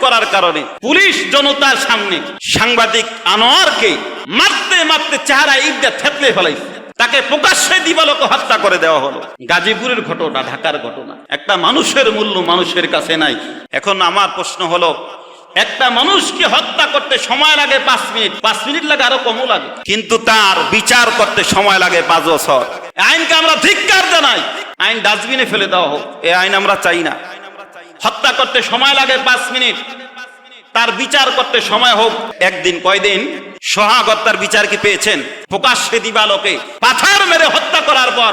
করার কারণে পুলিশ জনতার সামনে সাংবাদিক আনোয়ারকে মারতে মারতে চেহারা ইটটা থেতলে ফেলাইছে। তাকে প্রকাশ্যে দিবালোকে হত্যা করে দেওয়া হলো। গাজীপুরের ঘটনা, ঢাকার ঘটনা। একটা মানুষের মূল্য মানুষের কাছে নাই। এখন আমার প্রশ্ন হলো, একটা মানুষকে হত্যা করতে সময় লাগে পাঁচ মিনিট? পাঁচ মিনিট লাগে আরও কমও লাগে। কিন্তু তার বিচার করতে সময় লাগে পাঁচ বছর। আইনকে আমরা ধিক্কার জানাই। আইন ডাস্টবিনে ফেলে দেওয়া হোক। এই আইন আমরা চাই না। হত্যা করতে সময় লাগে পাঁচ মিনিট। তার বিচার করতে সময় হোক। একদিন কয়দিন সহাগত্তার বিচার কি পেয়েছেন? প্রকাশ্যে দিবালোকে পাথর মেরে হত্যা করার পর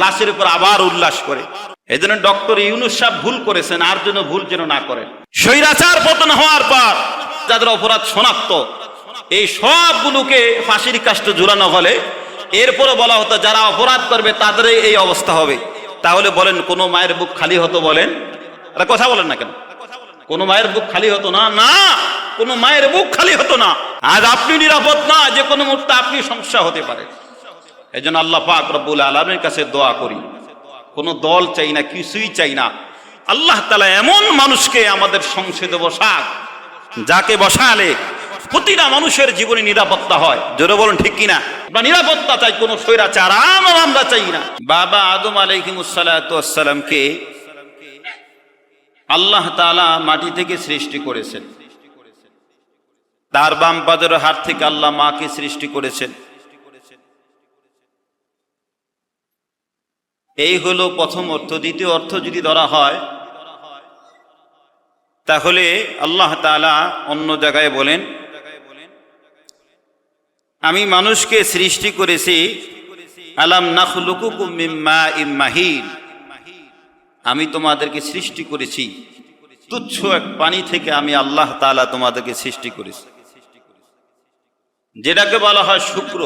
লাশের উপর আবার উল্লাস করে। এই জন্য ডক্টর ইউনুস সাহেব ভুল করেছেন, আর জন্য ভুল যেন না করেন। স্বৈরাচার পতন হওয়ার পর যাদের অপরাধ শনাক্ত, এই সবগুলোকে ফাঁসির কাষ্ট ঝুলানো হলে এরপরে বলা হতো, যারা অপরাধ করবে তাদের এই অবস্থা হবে। তাহলে বলেন, কোনো মায়ের বুক খালি হতো বলেন? আরে কথা বলেন না কেন? কোনো মায়ের বুক খালি হতো না? না, কোনো মায়ের বুক খালি হতো না। আজ আপনি নিরাপদ না, যে কোনো মুহূর্তে আপনি সমস্যা হতে পারে। এই জন্য আল্লাহ পাক রব্বুল আলমের কাছে দোয়া করি। কোনো দল চাই না, কিছুই চাই না। আল্লাহ তালা এমন মানুষকে আমাদের সংসদে বসাক, যাকে বসালে প্রতিটা মানুষের জীবনে নিরাপত্তা হয়। জোরে বলুন, ঠিক কিনা? আমরা নিরাপত্তা চাই, কোনো স্বৈরাচার আমার আমরা চাই না। বাবা আদম আলাইহিমুসালামকে আল্লাহ তালা মাটি থেকে সৃষ্টি করেছেন। তার বাম পাদের হাত থেকে আল্লাহ মাকে সৃষ্টি করেছেন। এই হলো প্রথম অর্থ। দ্বিতীয় অর্থ যদি ধরা হয়, তাহলে আল্লাহ তালা অন্য জায়গায় বলেন, আমি মানুষকে সৃষ্টি করেছি, আলাম নাখলুকুকুম মিম্মা ইম্মাহিন আমি তোমাদেরকে সৃষ্টি করেছি। তুচ্ছ এক পানি থেকে আমি আল্লাহ তালা তোমাদেরকে সৃষ্টি করেছি। যেটাকে বলা হয় শুক্র।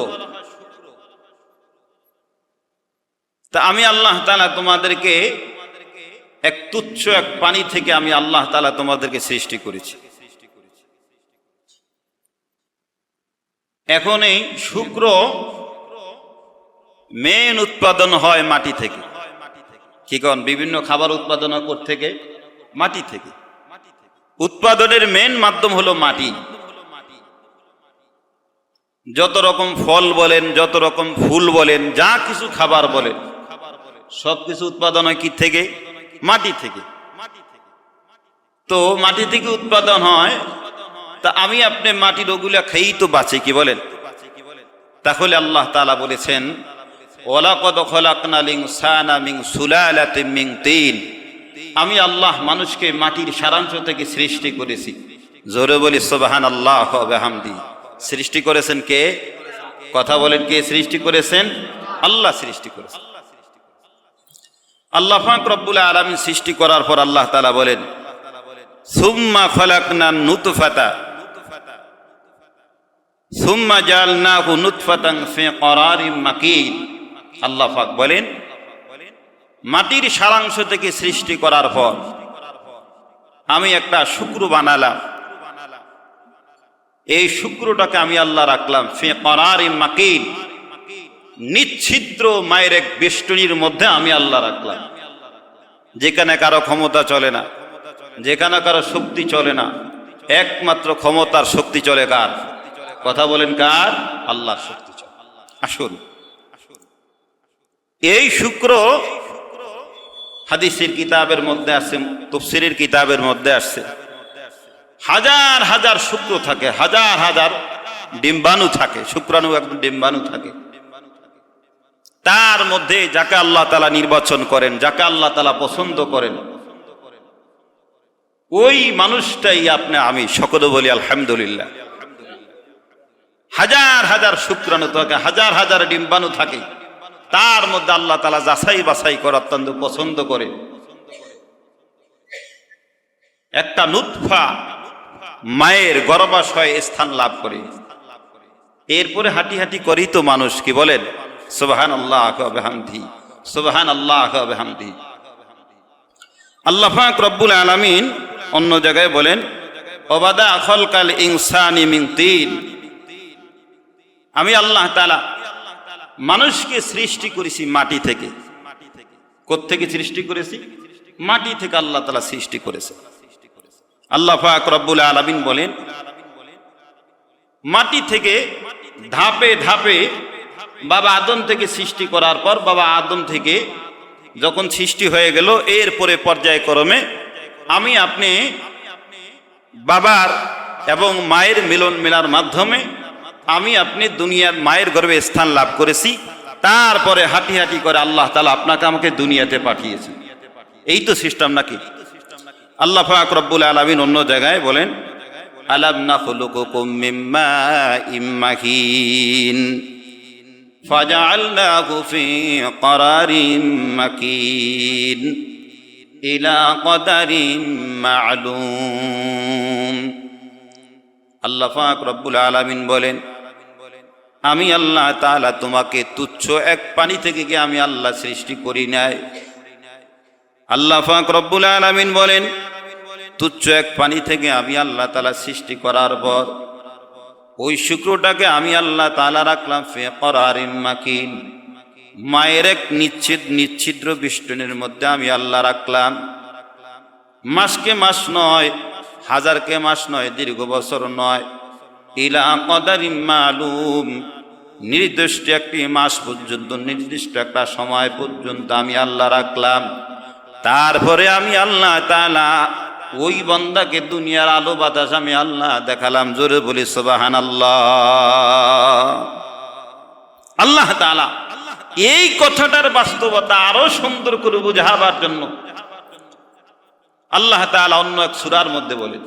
তা আমি আল্লাহ তালা তোমাদেরকে এক তুচ্ছ এক পানি থেকে আমি আল্লাহ তালা তোমাদেরকে সৃষ্টি করেছি। এখন এই শুক্র মেন উৎপাদন হয় মাটি থেকে। কি কন? বিভিন্ন খাবার উৎপাদন থেকে? মাটি থেকে। উৎপাদনের মেন মাধ্যম হলো মাটি। যত রকম ফল বলেন যত রকম ফুল বলেন যা কিছু খাবার বলেন সব কিছু উৎপাদন হয় কি থেকে? মাটি থেকে। তো মাটি থেকে উৎপাদন হয় তা আমি আপনি মাটির ওগুলা খেয়েই তো বাঁচি কি বলেন? তাহলে আল্লাহ তালা বলেছেন ওলাকদ খলাকনাল ইনসানা সুলালাতিন মিন তিন। আমি আল্লাহ মানুষকে মাটির সারাংশ থেকে সৃষ্টি করেছি। জোরে বলি সুবহান আল্লাহ সৃষ্টি করেছেন কে? কথা বলেন, কে সৃষ্টি করেছেন? আল্লাহ সৃষ্টি করেছেন। আল্লাহ পাক রব্বুল সৃষ্টি করার পর আল্লাহ তাআলা বলেন, সুম্মা খলাকনা নুতফাতা। সুম্মা জালনাহু নুতফাতান ফি করারিম মাকিন। আল্লাহ পাক বলেন, মাটির সারাংশ থেকে সৃষ্টি করার পর আমি একটা শুক্র বানালাম। এই শুক্রটাকে আমি আল্লাহ রাখলাম, ফে করারিম মাকিন। নিচ্ছিদ্র মায়ের এক বেষ্টনীর মধ্যে আমি আল্লাহ রাখলাম। যেখানে কারও ক্ষমতা চলে না, যেখানে কারও শক্তি চলে না, একমাত্র ক্ষমতার শক্তি চলে কার? কথা বলেন কার? আল্লাহর শক্তি চলে। আসুন। এই শুক্র হাদিসের কিতাবের মধ্যে আসছে তফসিরের কিতাবের মধ্যে আসছে হাজার হাজার শুক্র থাকে, হাজার হাজার ডিম্বাণু থাকে, শুক্রাণু একদম ডিম্বাণু থাকে। তার মধ্যে যাকে আল্লাহ তালা নির্বাচন করেন, যাকে আল্লাহ তালা পছন্দ করেন, ওই মানুষটাই আপনি, আমি সকলে বলি আলহামদুলিল্লাহ। হাজার হাজার শুক্রাণু থাকে, হাজার হাজার ডিম্বাণু থাকে। তার মধ্যে আল্লাহ তালা যাচাই বাছাই করা অত্যন্ত পছন্দ করে। একটা নুৎফা মায়ের গর্ভাশয়ে স্থান লাভ করে। এরপরে হাঁটি হাঁটি করি তো মানুষ কি বলেন সুবাহান আল্লাহ হামদি সুবাহান আল্লাহ হামদি আল্লাহ রব্বুল আলমিন অন্য জায়গায় বলেন অবাদা আখল কাল ইনসানি মিন তিন। আমি আল্লাহ তালা মানুষকে সৃষ্টি করেছি মাটি থেকে। থেকে সৃষ্টি করেছি? মাটি থেকে আল্লাহ তালা সৃষ্টি করেছে। আল্লাহ পাক রব্বুল আলামিন বলেন, মাটি থেকে ধাপে ধাপে বাবা আদম থেকে সৃষ্টি করার পর বাবা আদম থেকে যখন সৃষ্টি হয়ে গেল, এরপরে পর্যায়ক্রমে আমি আপনি বাবার এবং মায়ের মিলন মেলার মাধ্যমে আমি আপনি দুনিয়ার মায়ের গর্ভে স্থান লাভ করেছি তারপরে হাঁটি হাঁটি করে আল্লাহ তালা আপনাকে আমাকে দুনিয়াতে পাঠিয়েছে এই তো সিস্টেম নাকি আল্লাহ পাক রব্বুল আলামিন অন্য জায়গায় বলেন আলাম নাখলুকুকুম মিম্মা ইম্মাহিন فجعلناه في قرار مكين إلى قدر معلوم আল্লাহ পাক রব্বুল আলামিন বলেন আমি আল্লাহ তাআলা তোমাকে তুচ্ছ এক পানি থেকে কি আমি আল্লাহ সৃষ্টি করি নাই? আল্লাহ পাক রব্বুল আলামিন বলেন, তুচ্ছ এক পানি থেকে আমি আল্লাহ তালা সৃষ্টি করার পর, ওই শুক্রটাকে আমি আল্লাহ তালা রাখলাম ফে করারিম মাকিন। মায়ের এক নিশ্চিত নিচ্ছিদ্র বিষ্টনের মধ্যে আমি আল্লাহ রাখলাম। মাসকে মাস নয়, হাজারকে মাস নয়, দীর্ঘ বছর নয়। ইলা কদারিম মালুম নির্দিষ্ট একটি মাস পর্যন্ত, নির্দিষ্ট একটা সময় পর্যন্ত আমি আল্লাহ রাখলাম। তারপরে আমি আল্লাহ তালা ওই বন্দাকে দুনিয়ার আলো বাতাস আমি আল্লাহ দেখালাম, জোরে বলি সোবাহান আল্লাহ আল্লাহ তালা এই কথাটার বাস্তবতা আরও সুন্দর করে বুঝাবার জন্য আল্লাহ তাআলা অন্য এক সুরার মধ্যে বলেন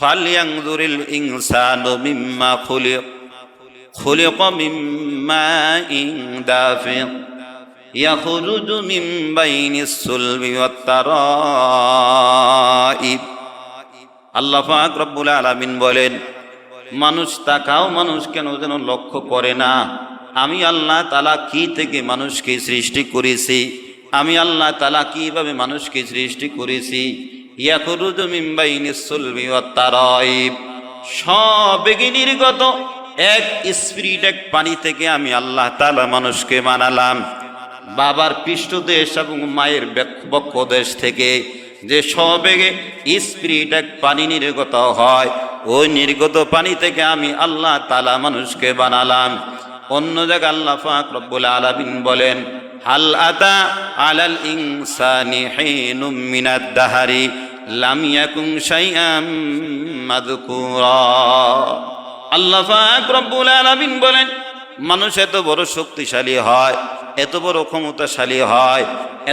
ফালিয়ানজুরিল ইনসানু মিম্মা খুলিক। খুলিক মিম্মা ইন দাফিক يخرج من بين الصلب والترائب আল্লাহ পাক রব্বুল আলামিন বলেন মানুষ তাকাও মানুষ কেন যেন লক্ষ্য করে না আমি আল্লাহ তালা কি থেকে মানুষকে সৃষ্টি করেছি আমি আল্লাহ তালা কিভাবে মানুষকে সৃষ্টি করেছি ইয়াকুরুজু মিন বাইনিস সুলবি ওয়াত তারাইব সবেগে নির্গত এক স্পিরিট এক পানি থেকে আমি আল্লাহ তালা মানুষকে বানালাম। বাবার পৃষ্ঠদেশ এবং মায়ের বেক- বক্ষদেশ থেকে যে সবেগে স্পিরিট এক পানি নির্গত হয়, ওই নির্গত পানি থেকে আমি আল্লাহ তালা মানুষকে বানালাম। অন্য জায়গায় আল্লাহ ফাক রব্বুল আলামিন বলেন, হাল আতা আলাল ইনসানি হিনুম মিনাদ দাহারি, লাম ইয়াকুন শাইআম মাযকুরা। আল্লাহ রব্বুল আলামিন বলেন, মানুষ এত বড় শক্তিশালী হয়, এত বড় ক্ষমতাশালী হয়,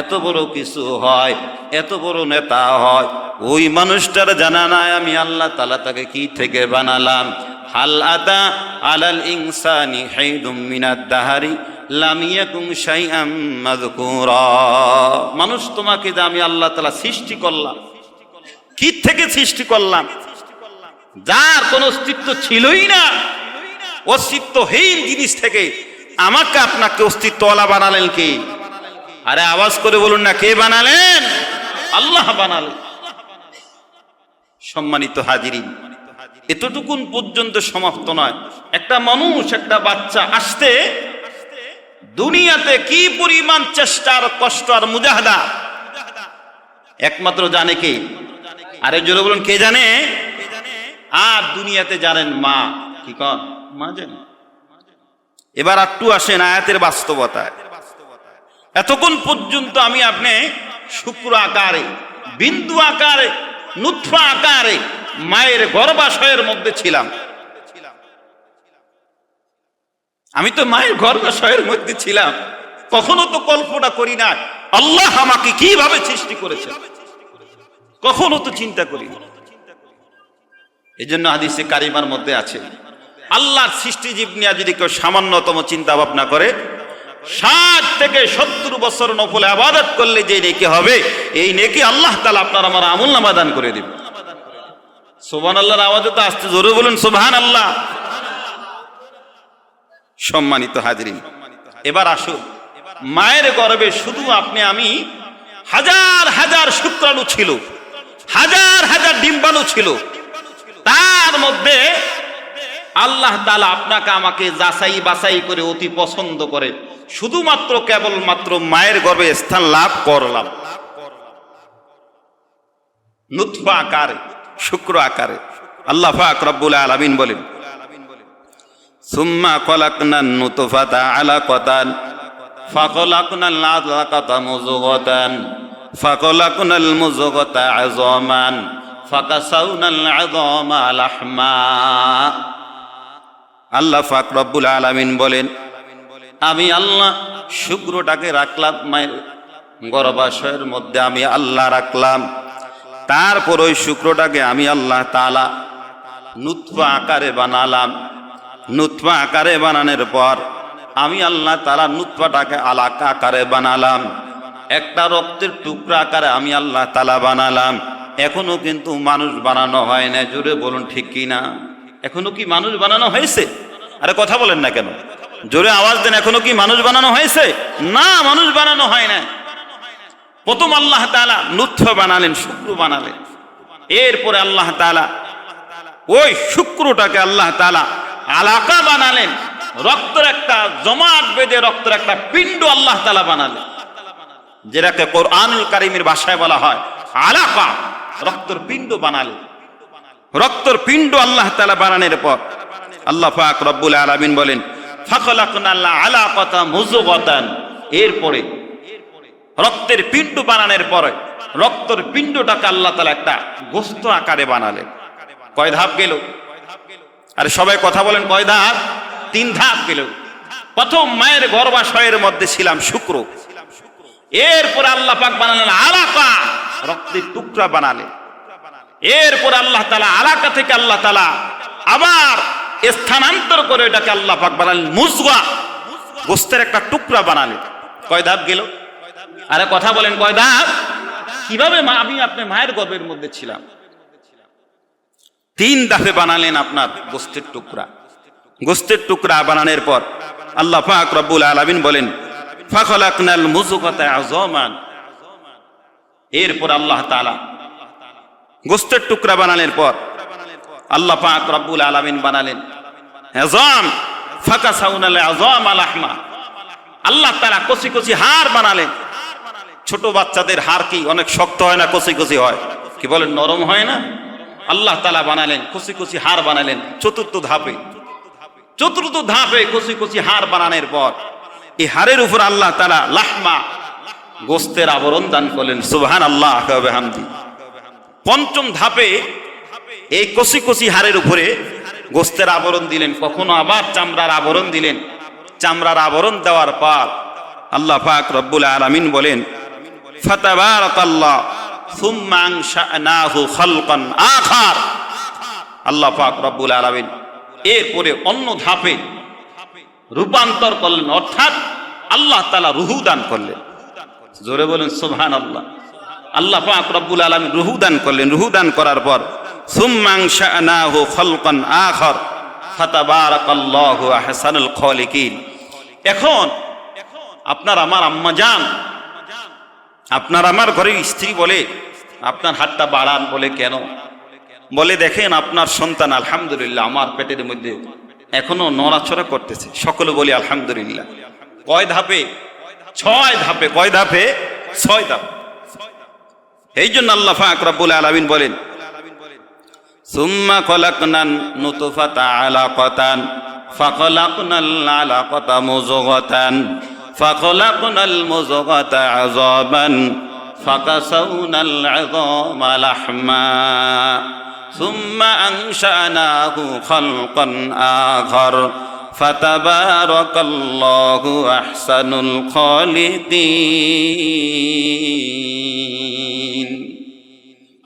এত বড় কিছু হয়, এত বড় নেতা হয়। ওই মানুষটার জানা নাই আমি আল্লাহ তালা তাকে কি থেকে বানালাম। হাল আতা আলাল ইনসানি হাইদুম মিনাদ দাহারি, লাম ইয়াকুন শাইআম মাযকুরা। মানুষ তোমাকে যে আমি আল্লাহ তাআলা সৃষ্টি করলাম, কি থেকে সৃষ্টি করলাম? যার কোন অস্তিত্ব ছিলই না। অস্তিত্বহীন জিনিস থেকে আমাকে আপনাকে অস্তিত্বওয়ালা বানালেন কে? আরে আওয়াজ করে বলুন না, কে বানালেন? আল্লাহ বানালেন। সম্মানিত হাজিরিন, এতটুকুন পর্যন্ত সমাপ্ত নয়। একটা মানুষ, একটা বাচ্চা আসতে দুনিয়াতে কি পরিমাণ চেষ্টা আর কষ্ট আর মুজাহাদা? একমাত্র জানে কে? আরে জোরে বলুন, কে জানে? আর দুনিয়াতে জানেন মা। কি কন? মা জানে এবার একটু আসেন আয়াতের বাস্তবতায়। এতক্ষণ পর্যন্ত আমি আপনি শুক্র আকারে, বিন্দু আকারে, নুৎফা আকারে মায়ের গর্ভাশয়ের মধ্যে ছিলাম। আমি তো মায়ের গর্ভাশয়ের মধ্যে ছিলাম। কখনো তো কল্পনা করি না আল্লাহ আমাকে কীভাবে সৃষ্টি করেছে কখনো তো চিন্তা করি না। এই জন্য হাদিসে কারিমার মধ্যে আছে, আল্লাহর সৃষ্টিজীব নিয়ে যদি কেউ সামান্যতম চিন্তা ভাবনা করে, ষাট থেকে সত্তর বছর নফলে আবাদত করলে যে নেকি হবে, এই নেকি আল্লাহ তালা আপনার আমার আমল নামা দান করে দিবে। সোবান আল্লাহর আওয়াজে তো আসতে জোরে বলুন সোভান আল্লাহ সম্মানিত হাজরিন, এবার আসুন, মায়ের গর্বে শুধু আপনি, আমি, হাজার হাজার শুক্রাণু ছিল, হাজার হাজার ডিম্বাণু ছিল তার মধ্যে আল্লাহ তালা আপনাকে আমাকে যাচাই বাছাই করে অতি পছন্দ করে। শুধুমাত্র কেবলমাত্র মায়ের গর্ভে স্থান লাভ করলাম। নুৎফা আকারে, শুক্র আকারে। আল্লাহ পাক রব্বুল আলামিন বলেন, সুম্মা খলাকনান নুতফাতা আলাকাতান ফাখলাকনাল আলাকাতা মুযগাতান ফাখলাকনাল মুযগাতা আযামান ফাকাসাউনাল আযামা লাহমা আল্লাহ পাক রব্বুল আলামিন বলেন, আমি আল্লাহ শুক্রটাকে রাখলাম, মায়ের গর্ভাশয়ের মধ্যে আমি আল্লাহ রাখলাম। তারপর ওই শুক্রটাকে আমি আল্লাহ তালা নুৎফা আকারে বানালাম। নুৎফা আকারে বানানোর পর আমি আল্লাহ তালা নুৎফাটাকে আলাকা আকারে বানালাম। একটা রক্তের টুকরা আকারে আমি আল্লাহ তালা বানালাম। এখনও কিন্তু মানুষ বানানো হয় না। জোরে বলুন, ঠিক কি না? এখনও কি মানুষ বানানো হয়েছে? আরে কথা বলেন না কেন? জোরে আওয়াজ দেন, এখনও কি মানুষ বানানো হয়েছে? না, মানুষ বানানো হয় না প্রথম আল্লাহ তালা নুৎফ বানালেন, শুক্র বানালেন। এরপরে আল্লাহ তালা ওই শুক্রটাকে আল্লাহ তালা আলাকা বানালেন। রক্তের একটা জমাট বেঁধে রক্তের একটা পিণ্ড আল্লাহ তালা বানালেন। যেটাকে কোরআনুল কারিমের ভাষায় বলা হয় আলাকা। রক্তের পিণ্ড বানালেন রক্তর পিণ্ড আল্লাহ তালা বানানোর পর আল্লাহ পাক রব্বুল আলামিন বলেন এরপরে রক্তের পিণ্ড বানানোর পরে রক্তের পিণ্ডটাকে আল্লাহ তালা একটা গোস্ত আকারে বানালেন। কয় ধাপ গেল? আরে সবাই কথা বলেন, কয় ধাপ? তিন ধাপ গেল। প্রথম মায়ের গর্ভাশয়ের মধ্যে ছিলাম শুক্র। এরপরে আল্লাহ পাক বানালেন আলাকা। রক্তের টুকরা বানালে। এরপর আল্লাহ তালা আলাকা থেকে আল্লাহ তালা আবার স্থানান্তর করে এটাকে আল্লাহ পাক বানালেন মুজগা গোস্তের একটা টুকরা বানালেন কয় ধাপ গেল? আরে কথা বলেন, কয় ধাপ? কীভাবে আমি আপনার মায়ের গর্ভের মধ্যে ছিলাম। তিন দাফে বানালেন আপনার গোস্তের টুকরা। গোস্তের টুকরা বানানোর পর আল্লাহ পাক রব্বুল আলামিন বলেন, ফাখলাকনাল মুজগাতা আযমান এরপর আল্লাহ তালা গোস্তের টুকরা বানানোর পর আল্লাহ পাক রব্বুল আলামিন বানালেন। আযম ফাকা আযম আলাহমা আল্লাহ তাআলা কচি কচি হাড় বানালেন। ছোট বাচ্চাদের হাড় কি অনেক শক্ত হয় না কচি কচি হয়? কি বলেন, নরম হয় না? আল্লাহ তালা বানালেন, কচি কচি হাড় বানালেন চতুর্থ ধাপে। চতুর্থ ধাপে কচি কচি হাড় বানানোর পর এই হাড়ের উপর আল্লাহ তালা লাহমা গোস্তের আবরণ দান করলেন সুবহান আল্লাহ পঞ্চম ধাপে এই কষি কষি হাড়ের উপরে গোস্তের আবরণ দিলেন, কখনো আবার চামড়ার আবরণ দিলেন। চামড়ার আবরণ দেওয়ার পর আল্লাহ পাক রব্বুল আলামিন বলেন আল্লাহ অন্য ধাপে রূপান্তর করলেন, অর্থাৎ আল্লাহ তাআলা রুহু দান করলেন। জোরে বলেন, সুবহানাল্লাহ। আল্লাহ পাক রব্বুল আলামিন রুহু দান করলেন। রুহু দান করার পর সুম্মাংশানাহু খালকান আখর, ফাতাবারাকাল্লাহু আহসানুল খালিকিন। এখন, আপনার আমার আম্মা যান, আপনার আমার ঘরের স্ত্রী বলে, আপনার হাতটা বাড়ান বলে কেন? বলে দেখেন, আপনার সন্তান আলহামদুলিল্লাহ আমার পেটের মধ্যে এখনও নড়াচড়া করতেছে। সকলে বলি আলহামদুলিল্লাহ। কয় ধাপে? ছয় ধাপে কয় ধাপে ছয় ধাপে এই জন্য আল্লাহ ফাক রব্বুল আলামিন বলেন সুম্মা খলাকনান নুতফাতা আলাকাতান ফাখলাকনাল আলাকাতা মুযগাতান ফাখলাকনাল মুযগাতা আযাবান ফাকাসাউনাল আযামা লাহমা ثم أنشأناه خلقا آخر فتبارك الله أحسن الخالقين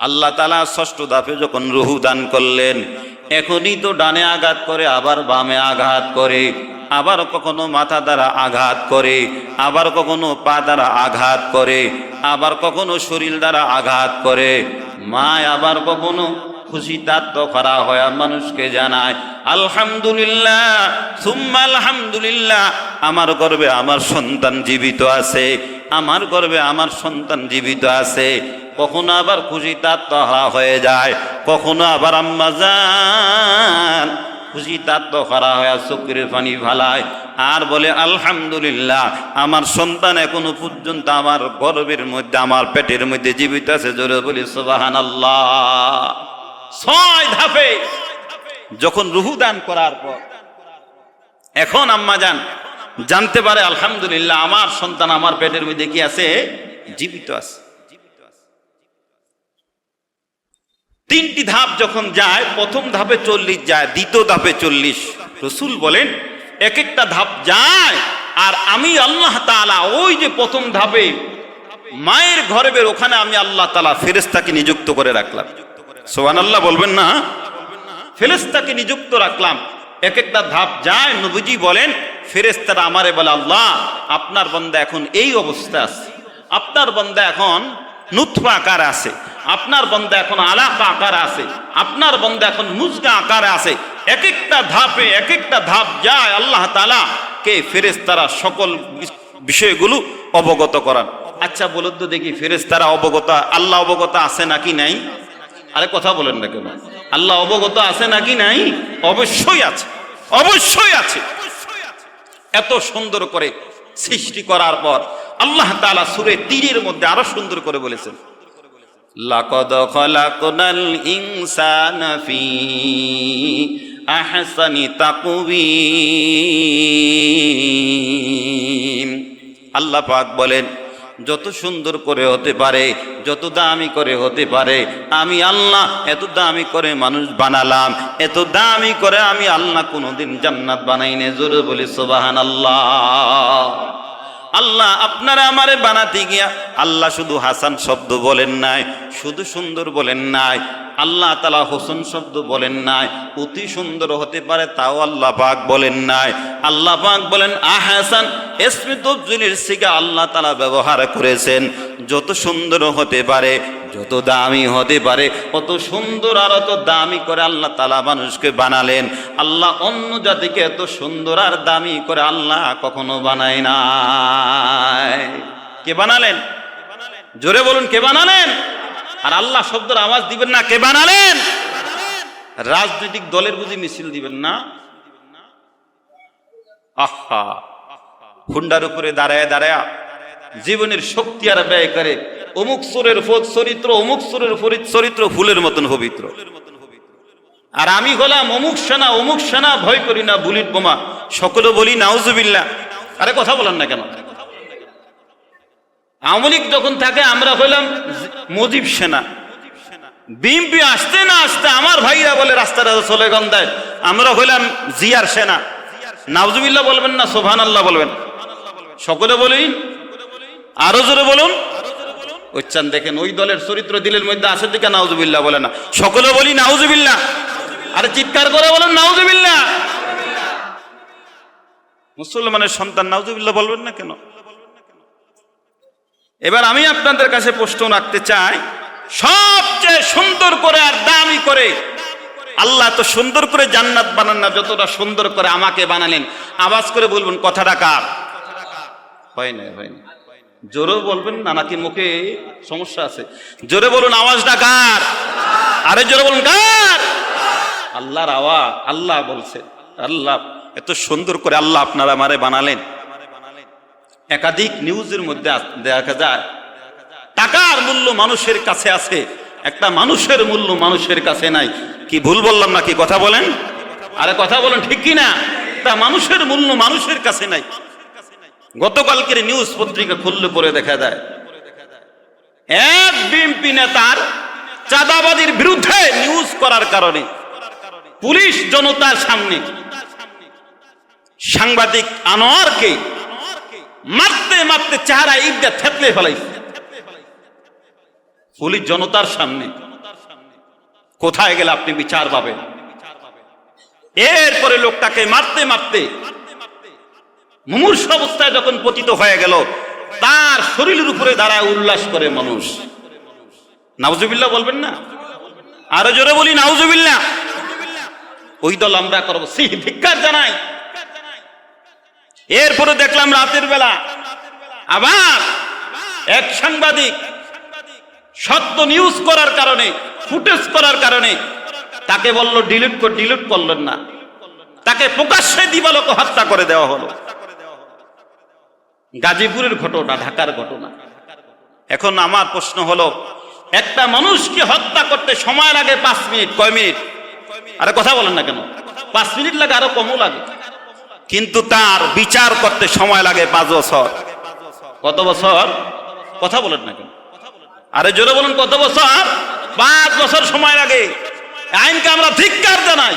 আল্লাহ তালা ষষ্ঠ ধাপে যখন রুহু দান করলেন এখনই তো ডানে আঘাত করে আবার বামে আঘাত করে আবার কখনো মাথা দ্বারা আঘাত করে আবার কখনো পা দ্বারা আঘাত করে আবার কখনো শরীর দ্বারা আঘাত করে মা আবার কখনো খুশি তাত্ত করা হয় মানুষকে জানায়, আলহামদুলিল্লাহ, সুম্মা আলহামদুলিল্লাহ, আমার গর্বে আমার সন্তান জীবিত আছে, আমার গর্বে আমার সন্তান জীবিত আছে। কখনো আবার খুশি তাত্ত হারা হয়ে যায়, কখনো আবার আম্মা যান খুশি তাত্ত করা হয় চোখের পানি ভালায় আর বলে, আলহামদুলিল্লাহ, আমার সন্তান এখনও পর্যন্ত আমার গর্বের মধ্যে, আমার পেটের মধ্যে জীবিত আছে। জোরে বলি সুবাহান আল্লাহ ছয় ধাপে যখন রুহু দান করার পর, এখন আম্মা যান, জানতে পারে, আলহামদুলিল্লাহ, আমার সন্তান আমার পেটের মধ্যে কি আছে? জীবিত আছে। তিনটি ধাপ যখন যায়, প্রথম ধাপে চল্লিশ যায়, দ্বিতীয় ধাপে চল্লিশ। রসুল বলেন, এক একটা ধাপ যায়, আর আমি আল্লাহ তাআলা ওই যে প্রথম ধাপে মায়ের ঘরে বের, ওখানে আমি আল্লাহ তালা ফেরেস্তাকে নিযুক্ত করে রাখলাম। সোহান আল্লাহ বলবেন না। ফেরেস্তাকে নিযুক্ত রাখলাম। এক একটা ধাপ যায়, নবীজি বলেন ফেরেস্তারা আমারে বলে, আল্লাহ, আপনার বন্দা এখন এই অবস্থা আছে। আপনার বন্দা এখন নুৎফা আকার আছে। আপনার বন্দা এখন আলাকা আকার আছে। আপনার বন্দা এখন মুজগা আকারে আছে। এক একটা ধাপে এক একটা ধাপ যায়, আল্লাহ তালা কে ফেরেস্তারা সকল বিষয়গুলো অবগত করান। আচ্ছা বলুন তো দেখি ফেরেস্তারা অবগত, আল্লাহ অবগত আছে নাকি নাই? আরে কথা বলেন না কেন? আল্লাহ অবগত আছে নাকি নাই? অবশ্যই আছে। অবশ্যই আছে। এত সুন্দর করে সৃষ্টি করার পর আল্লাহ তাআলা সুরে তীরের মধ্যে আরও সুন্দর করে বলেছেন, লাকদ খলাকনাল ইনসানা ফি আহসানি তাকওয়িম। আল্লাহ পাক বলেন যত সুন্দর করে হতে পারে, যত দামি করে হতে পারে, আমি আল্লাহ এত দামি করে মানুষ বানালাম, এত দামি করে আমি আল্লাহ কোনোদিন জান্নাত বানাই নে জোরে বলি সোবাহান আল্লাহ আল্লাহ আপনারা আমারে বানাতে গিয়া, আল্লাহ শুধু হাসান শব্দ বলেন নাই, শুধু সুন্দর বলেন নাই আল্লাহ তালা হোসেন শব্দ বলেন নাই, অতি সুন্দর হতে পারে তাও আল্লাহ পাক বলেন নাই। আল্লাহ পাক বলেন, আহাসান, এসমি তফজিলের আল্লাহ তালা ব্যবহার করেছেন। যত সুন্দর হতে পারে, যত দামি হতে পারে, অত সুন্দর আর অত দামি করে আল্লাহ তালা মানুষকে বানালেন। আল্লাহ অন্য জাতিকে এত সুন্দর আর দামি করে আল্লাহ কখনো বানায় না কে বানালেন? জোরে বলুন, কে বানালেন? আর আল্লাহ শব্দের আওয়াজ দিবেন না। কে বানালেন? রাজনৈতিক দলের বুঝি মিছিল দিবেন না। আহা। হুন্ডার উপরে দাঁড়ায় দাঁড়ায় জীবনের শক্তি আর ব্যয় করে। অমুক সুরের চরিত্র, অমুক সুরের চরিত্র, ফুলের মতন পবিত্র। আর আমি হলাম অমুক সেনা অমুক সেনা, ভয় করি না, বুলিট বোমা। সকলে বলি নাউজুবিল্লা আরে কথা বলেন না কেন? আওয়ামী লীগ যখন থাকে, আমরা হইলাম মজিব সেনা। বিএমপি আসতে না আসতে আমার ভাইরা বলে রাস্তা রাস্তা চলে গন্ধায়। আমরা হইলাম জিয়ার সেনা। নাউজুবিল্লাহ বলবেন না সোভান আল্লাহ বলবেন। সকলে বলেন আরও জোরে বলুন। উচ্চান দেখেন, ওই দলের চরিত্র দিলের মধ্যে আসে দিকে নাউজুবিল্লাহ বলে না। সকলে বলি, নাউজুবিল্লাহ। আরে চিৎকার করে বলুন, নাউজুবিল্লাহ। মুসলমানের সন্তান নাউজুবিল্লাহ বলবেন না কেন? এবার আমি আপনাদের কাছে প্রশ্ন রাখতে চাই, সবচেয়ে সুন্দর করে আর দামি করে। আল্লাহ তো সুন্দর করে জান্নাত বানান না, যতটা সুন্দর করে আমাকে বানালেন। আওয়াজ করে বলবেন, কথাটা কার? হয় না হয় না জোরে বলবেন না, নাকি মুখে সমস্যা আছে? জোরে বলুন, আওয়াজটা কার? আরে জোরে বলুন, কার? আল্লাহর আওয়াজ, আল্লাহ বলছে, আল্লাহ, এত সুন্দর করে আল্লাহ আপনারা আমারে বানালেন। একাধিক নিউজের মধ্যে দেখা যায়, টাকার মূল্য মানুষের কাছে আছে, একটা মানুষের মূল্য মানুষের কাছে নাই। কি ভুল বললাম নাকি? কথা বলেন। আরে কথা বলেন, ঠিক কি না তা মানুষের মূল্য মানুষের কাছে নাই। গতকালকের নিউজ পত্রিকা খুললে পরে দেখা যায়, এক বিএনপি নেতার চাঁদাবাজির বিরুদ্ধে নিউজ করার কারণে পুলিশ জনতার সামনে সাংবাদিক আনোয়ারকে মারতে মারতে চেহারা ঈদটা থেতলে ফেলাইছে। পুলিশ জনতার সামনে। কোথায় গেলে আপনি বিচার পাবেন? এরপরে লোকটাকে মারতে মারতে মুমূর্ষ অবস্থায় যখন পতিত হয়ে গেল, তার শরীরের উপরে দাঁড়ায় উল্লাস করে মানুষ। নাউজুবিল্লাহ বলবেন না? আরও জোরে বলি, নাউজুবিল্লাহ। ওই দল আমরা করব। সিহ ধিক্কার জানাই। এরপরে দেখলাম রাতের বেলা আবার এক সাংবাদিক সত্য নিউজ করার কারণে ফুটেজ করার কারণে তাকে বলল ডিলিট ডিলিট করলেন না। তাকে প্রকাশ্যে দিবালোকে হত্যা করে দেওয়া হলো। গাজীপুরের ঘটনা, ঢাকার ঘটনা। এখন আমার প্রশ্ন হলো, একটা মানুষকে হত্যা করতে সময় লাগে পাঁচ মিনিট, কয় মিনিট? আরে কথা বলেন না কেন? পাঁচ মিনিট লাগে, আরও কমও লাগে। কিন্তু তার বিচার করতে সময় লাগে পাঁচ বছর। কত বছর? কথা বলেন না আরে জোরে বলুন, কত বছর? পাঁচ বছর সময় লাগে। আইনকে আমরা ধিক্কার জানাই।